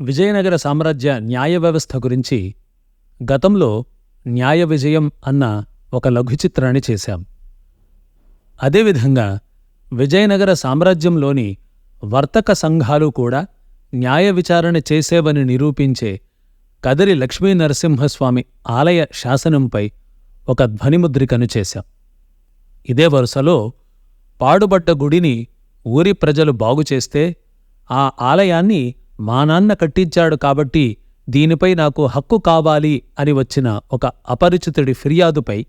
విజయనగర సామ్రాజ్య న్యాయ వ్యవస్థ గురించి గతంలో న్యాయ విజయం అన్న ఒక లఘుచిత్రాన్ని చేశాం. అదేవిధంగా విజయనగర సామ్రాజ్యంలోని వర్తక సంఘాలు కూడా న్యాయ విచారణ చేసేవని నిరూపించే కదిరి లక్ష్మీ నరసింహస్వామి ఆలయ శాసనంపై ఒక ధ్వనిముద్రికను చేశాం. ఇదే వరుసలో పాడుబడ్డ గుడిని ఊరి ప్రజలు బాగుచేస్తే ఆ ఆలయాన్ని మా నాన్న కట్టించాడు కాబట్టి దీనిపై నాకు హక్కు కావాలి అని వచ్చిన ఒక అపరిచితుడి ఫిర్యాదుపై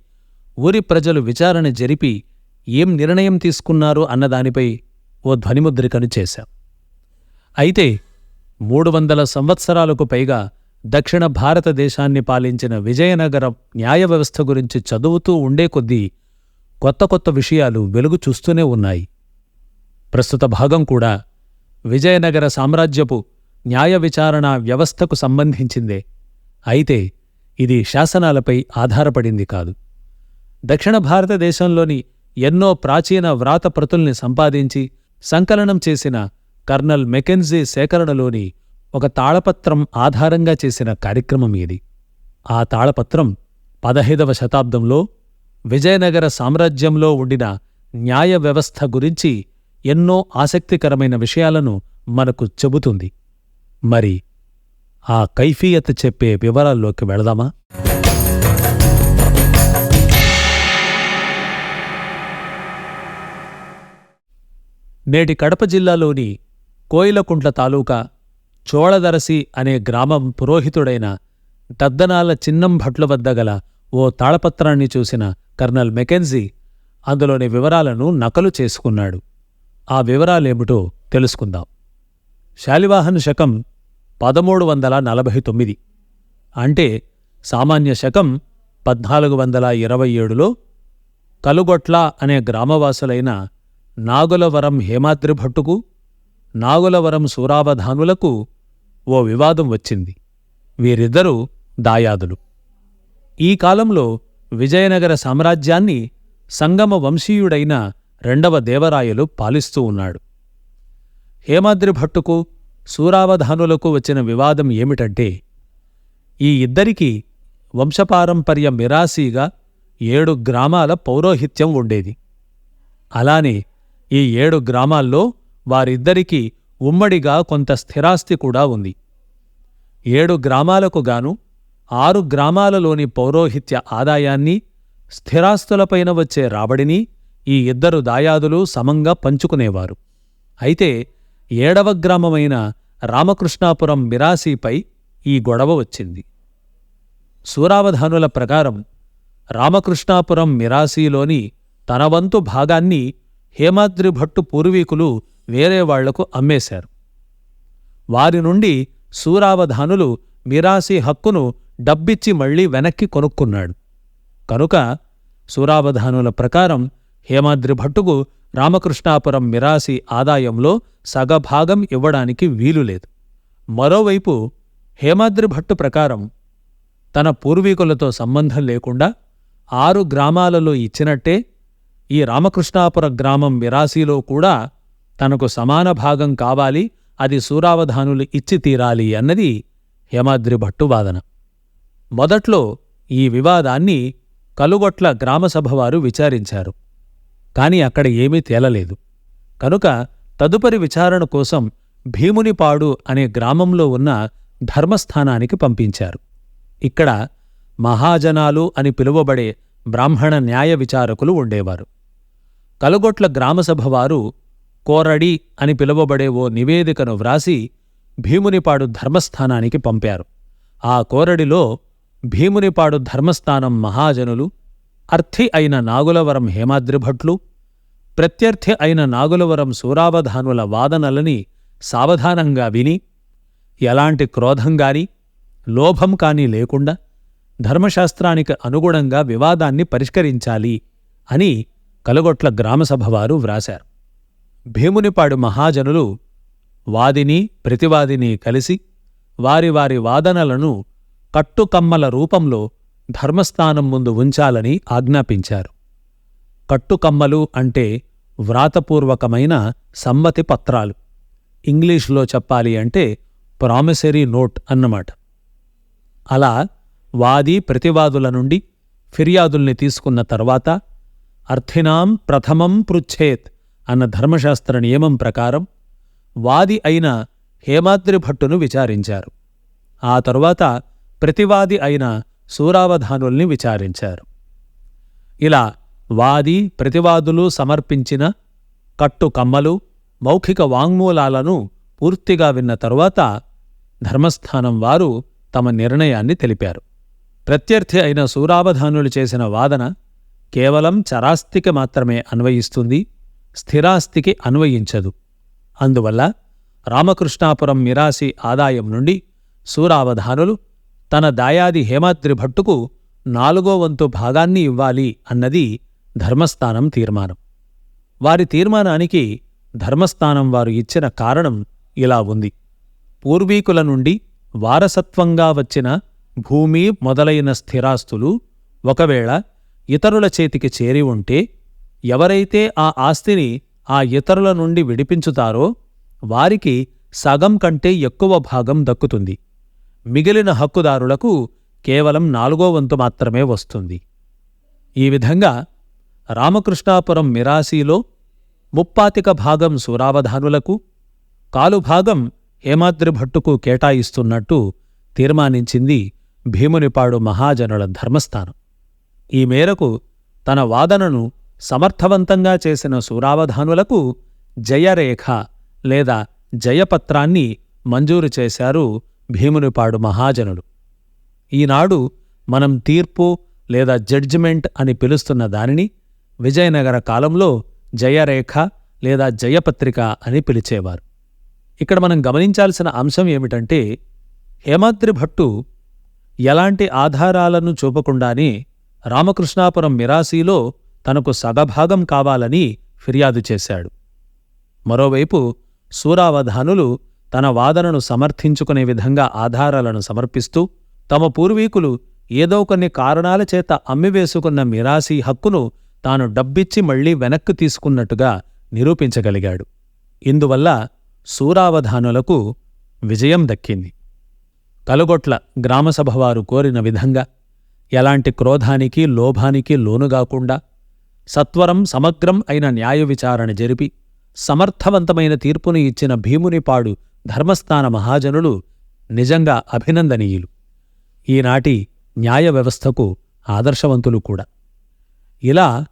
ఊరి ప్రజలు విచారణ జరిపి ఏం నిర్ణయం తీసుకున్నారు అన్నదానిపై ఓ ధ్వనిముద్రికను చేశాం. అయితే మూడు వందల సంవత్సరాలకు పైగా దక్షిణ భారతదేశాన్ని పాలించిన విజయనగర న్యాయ వ్యవస్థ గురించి చదువుతూ ఉండే కొద్దీ కొత్త కొత్త విషయాలు వెలుగు చూస్తూనే ఉన్నాయి. ప్రస్తుత భాగం కూడా విజయనగర సామ్రాజ్యపు న్యాయ విచారణ వ్యవస్థకు సంబంధించిందే. అయితే ఇది శాసనాలపై ఆధారపడింది కాదు. దక్షిణ భారతదేశంలోని ఎన్నో ప్రాచీన వ్రాతప్రతుల్ని సంపాదించి సంకలనం చేసిన కర్నల్ మెకెన్జీ సేకరణలోని ఒక తాళపత్రం ఆధారంగా చేసిన కార్యక్రమం ఇది. ఆ తాళపత్రం పదహైదవ శతాబ్దంలో విజయనగర సామ్రాజ్యంలో ఉండిన న్యాయ వ్యవస్థ గురించి ఎన్నో ఆసక్తికరమైన విషయాలను మనకు చెబుతుంది. మరి ఆ కైఫీయత్ చెప్పే వివరాల్లోకి వెళదామా? నేటి కడప జిల్లాలోని కోయిలకుంట్ల తాలూకా చోళదరసి అనే గ్రామం పురోహితుడైన దద్దనాల చిన్నం భట్ల వద్ద గల ఓ తాళపత్రాన్ని చూసిన కర్నల్ మెకెన్జీ అందులోని వివరాలను నకలు చేసుకున్నాడు. ఆ వివరాలేమిటో తెలుసుకుందాం. శాలివాహన శకం పదమూడు వందల నలభై తొమ్మిది. అంటే సామాన్య శకం పద్నాలుగు వందల ఇరవై ఏడులో కలుగొట్ల అనే గ్రామవాసులైన నాగులవరం హేమాద్రి భట్టుకు నాగులవరం సూరావధానులకు ఓ వివాదం వచ్చింది. వీరిద్దరూ దాయాదులు. ఈ కాలంలో విజయనగర సామ్రాజ్యాన్ని సంగమ వంశీయుడైన రెండవ దేవరాయలు పాలిస్తూ ఉన్నాడు. హేమాద్రి భట్టుకు సూరావధానులకు వచ్చిన వివాదం ఏమిటంటే ఈ ఇద్దరికీ వంశపారంపర్య మిరాసీగా ఏడు గ్రామాల పౌరోహిత్యం ఉండేది. అలానే ఈ ఏడు గ్రామాల్లో వారిద్దరికీ ఉమ్మడిగా కొంత స్థిరాస్తి కూడా ఉంది. ఏడు గ్రామాలకు గాను ఆరు గ్రామాలలోని పౌరోహిత్య ఆదాయాన్ని స్థిరాస్తులపైన వచ్చే రాబడిని ఈ ఇద్దరు దాయాదులు సమంగా పంచుకునేవారు. అయితే ఏడవ గ్రామమైన రామకృష్ణాపురం మిరాసీపై ఈ గొడవ వచ్చింది. సూరావధానుల ప్రకారం రామకృష్ణాపురం మిరాసీలోని తన వంతు భాగాన్ని హేమాద్రి భట్టు పూర్వీకులు వేరే వాళ్ళకు అమ్మేశారు. వారి నుండి సూరావధానులు మిరాసి హక్కును డబ్బిచ్చి మళ్ళీ వెనక్కి కొనుక్కున్నాడు. కనుక సూరావధానుల ప్రకారం హేమాద్రి భట్టుకు రామకృష్ణాపురం మిరాసి ఆదాయంలో సగభాగం ఇవ్వడానికి వీలులేదు మరోవైపు హేమాద్రి భట్టు ప్రకారం తన పూర్వీకులతో సంబంధం లేకుండా ఆరు గ్రామాలలో ఇచ్చినట్టే ఈ రామకృష్ణాపుర గ్రామం మిరాసిలో కూడా తనకు సమాన భాగం కావాలి అది సూరావధానులు ఇచ్చి తీరాలి అన్నది హేమాద్రి భట్టు వాదన. మొదట్లో ఈ వివాదాన్ని కలుగొట్ల గ్రామసభవారు విచారించారు. కాని అక్కడ ఏమీ తేలలేదు. కనుక తదుపరి విచారణ కోసం భీమునిపాడు అనే గ్రామంలో ఉన్న ధర్మస్థానానికి పంపించారు. ఇక్కడ మహాజనాలు అని పిలువబడే బ్రాహ్మణ న్యాయ విచారకులు ఉండేవారు. కలుగొట్ల గ్రామసభవారు కోరడి అని పిలువబడే ఓ నివేదికను వ్రాసి భీమునిపాడు ధర్మస్థానానికి పంపారు. ఆ కోరడిలో భీమునిపాడు ధర్మస్థానం మహాజనులు అర్థి అయిన నాగులవరం హేమాద్రిభట్లు ప్రత్యర్థి అయిన నాగులవరం సూరావధానుల వాదనలని సావధానంగా విని ఎలాంటి క్రోధంగాని లోభం కాని లేకుండా ధర్మశాస్త్రానికి అనుగుణంగా వివాదాన్ని పరిష్కరించాలి అని కలగొట్ల గ్రామసభవారు వ్రాశారు. భీమునిపాడు మహాజనులు వాదిని ప్రతివాదిని కలిసి వారి వారి వాదనలను కట్టుకమ్మల రూపంలో ధర్మస్థానం ముందు ఉంచాలని ఆజ్ఞాపించారు. కట్టుకమ్మలు అంటే వ్రాతపూర్వకమైన సమ్మతి పత్రాలు. ఇంగ్లీషులో చెప్పాలి అంటే ప్రామిసరీ నోట్ అన్నమాట. అలా వాది ప్రతివాదుల నుండి ఫిర్యాదుల్ని తీసుకున్న తర్వాత అర్థినాం ప్రథమం పృచ్ఛేత్ అన్న ధర్మశాస్త్ర నియమం ప్రకారం వాది అయిన హేమాద్రి భట్టును విచారించారు. ఆ తరువాత ప్రతివాది అయిన సూరావధానుల్ని విచారించారు. ఇలా వాది ప్రతివాదులు సమర్పించిన కట్టు కమ్మలు మౌఖిక వాంగ్మూలాలను పూర్తిగా విన్న తరువాత ధర్మస్థానం వారు తమ నిర్ణయాన్ని తెలిపారు. ప్రత్యర్థి అయిన సూరావధానులు చేసిన వాదన కేవలం చరాస్తికి మాత్రమే అన్వయిస్తుంది స్థిరాస్తికి అన్వయించదు. అందువల్ల రామకృష్ణాపురం మిరాసి ఆదాయం నుండి సూరావధానులు తన దాయాది హేమాద్రి భట్టుకు నాలుగో వంతు భాగాన్ని ఇవ్వాలి అన్నది ధర్మస్థానం తీర్మానం. వారి తీర్మానానికి ధర్మస్థానం వారు ఇచ్చిన కారణం ఇలా ఉంది. పూర్వీకుల నుండి వారసత్వంగా వచ్చిన భూమి మొదలైన స్థిరాస్తులు ఒకవేళ ఇతరుల చేతికి చేరి ఉంటే ఎవరైతే ఆ ఆస్తిని ఆ ఇతరుల నుండి విడిపించుతారో వారికి సగం కంటే ఎక్కువ భాగం దక్కుతుంది. మిగిలిన హక్కుదారులకు కేవలం నాలుగో వంతు మాత్రమే వస్తుంది. ఈ విధంగా రామకృష్ణాపురం మిరాసీలో ముప్పాతిక భాగం సూరావధానులకు కాలుభాగం హేమాద్రి భట్టుకు కేటాయిస్తున్నట్టు తీర్మానించింది భీమునిపాడు మహాజనుల ధర్మస్థానం. ఈ మేరకు తన వాదనను సమర్థవంతంగా చేసిన సూరావధానులకు జయరేఖ లేదా జయపత్రాన్ని మంజూరు చేశారు భీమునిపాడు మహాజనులు. ఈనాడు మనం తీర్పు లేదా జడ్జిమెంట్ అని పిలుస్తున్న దానిని విజయనగర కాలంలో జయరేఖ లేదా జయపత్రిక అని పిలిచేవారు. ఇక్కడ మనం గమనించాల్సిన అంశం ఏమిటంటే హేమాద్రి భట్టు ఎలాంటి ఆధారాలను చూపకుండానే రామకృష్ణాపురం మిరాసీలో తనకు సగభాగం కావాలని ఫిర్యాదు చేశాడు. మరోవైపు సూరావధానులు తన వాదనను సమర్థించుకునే విధంగా ఆధారాలను సమర్పిస్తూ తమ పూర్వీకులు ఏదో కొన్ని కారణాల చేత అమ్మివేసుకున్న మిరాసీ హక్కును తాను డబ్బిచ్చి మళ్ళీ వెనక్కు తీసుకున్నట్టుగా నిరూపించగలిగాడు. ఇందువల్ల సూరావధానులకు విజయం దక్కింది. కలుగొట్ల గ్రామసభవారు కోరిన విధంగా ఎలాంటి క్రోధానికి లోభానికి లోనుగాకుండా సత్వరం సమగ్రం అయిన న్యాయ విచారణ జరిపి సమర్థవంతమైన తీర్పును ఇచ్చిన భీమునిపాడు ధర్మస్థాన మహాజనులు నిజంగా అభినందనీయులు. ఈనాటి న్యాయ వ్యవస్థకు ఆదర్శవంతులు కూడా. ఇలా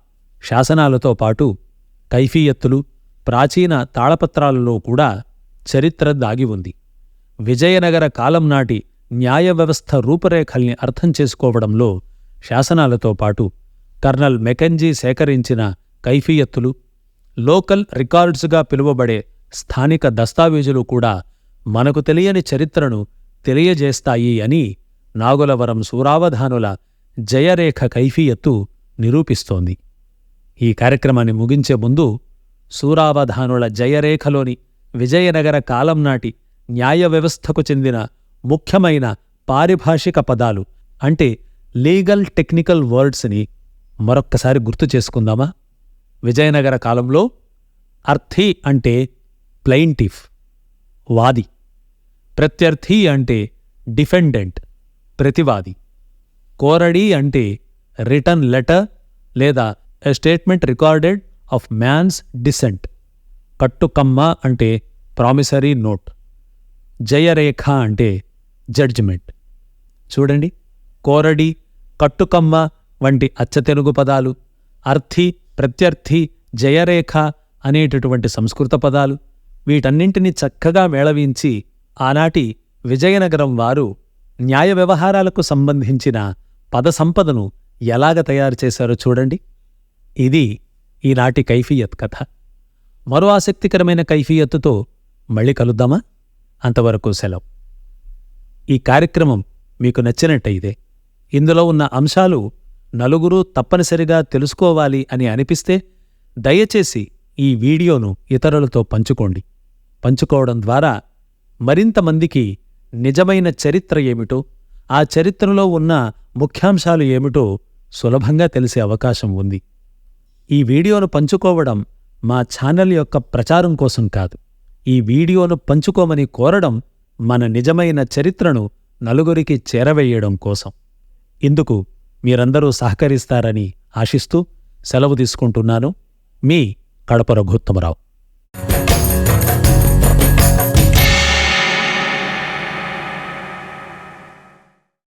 శాసనాలతో పాటు కైఫీయత్తులు ప్రాచీన తాళపత్రాలలో కూడా చరిత్ర దాగి ఉంది. విజయనగర కాలం నాటి న్యాయ వ్యవస్థ రూపురేఖల్ని అర్థం చేసుకోవడంలో శాసనాలతో పాటు కర్నల్ మెకెంజీ సేకరించిన కైఫీయత్తులు లోకల్ రికార్డ్స్గా పిలువబడే స్థానిక దస్తావేజులు కూడా మనకు తెలియని చరిత్రను తెలియజేస్తాయి అని నాగులవరం సూరావధానుల జయరేఖ కైఫీయత్తు నిరూపిస్తోంది. ఈ కార్యక్రమాన్ని ముగించే ముందు సూరావధానుల జయరేఖలోని విజయనగర కాలం నాటి న్యాయ వ్యవస్థకు చెందిన ముఖ్యమైన పారిభాషిక పదాలు అంటే లీగల్ టెక్నికల్ వర్డ్స్ని మరొక్కసారి గుర్తు చేసుకుందామా? విజయనగర కాలంలో అర్థి అంటే ప్లెయింటిఫ్ వాది. ప్రత్యర్థి అంటే డిఫెండెంట్ ప్రతివాది. కోరడి అంటే రిటర్న్ లెటర్ లేదా a statement recorded of man's descent కట్టుకమ్మ అంటే ప్రామిసరీ నోట్ జయరేఖ అంటే జడ్జిమెంట్ చూడండి కోరడి కట్టుకమ్మ వంటి అచ్చతెనుగు పదాలు అర్థి ప్రత్యర్థి జయరేఖ అనేటటువంటి సంస్కృత పదాలు వీటన్నింటినీ చక్కగా మేళవించి ఆనాటి విజయనగరం వారు న్యాయ వ్యవహారాలకు సంబంధించిన పద సంపదను ఎలాగ తయారు చేశారో చూడండి. ఇది ఈనాటి కైఫియత్ కథ. మరో ఆసక్తికరమైన కైఫియత్తుతో మళ్ళీ కలుద్దామా? అంతవరకు సెలవు. ఈ కార్యక్రమం మీకు నచ్చినట్టయితే ఇందులో ఉన్న అంశాలు నలుగురు తప్పనిసరిగా తెలుసుకోవాలి అని అనిపిస్తే దయచేసి ఈ వీడియోను ఇతరులతో పంచుకోండి. పంచుకోవడం ద్వారా మరింత మందికి నిజమైన చరిత్ర ఏమిటో ఆ చరిత్రలో ఉన్న ముఖ్యాంశాలు ఏమిటో సులభంగా తెలిసే అవకాశం ఉంది. ఈ వీడియోను పంచుకోవడం మా ఛానల్ యొక్క ప్రచారం కోసం కాదు. ఈ వీడియోను పంచుకోమని కోరడం మన నిజమైన చరిత్రను నలుగురికి చేరవేయడం కోసం. ఇందుకు మీరందరూ సహకరిస్తారని ఆశిస్తూ సెలవు తీసుకుంటున్నాను. మీ కడప రఘుత్తమరావు.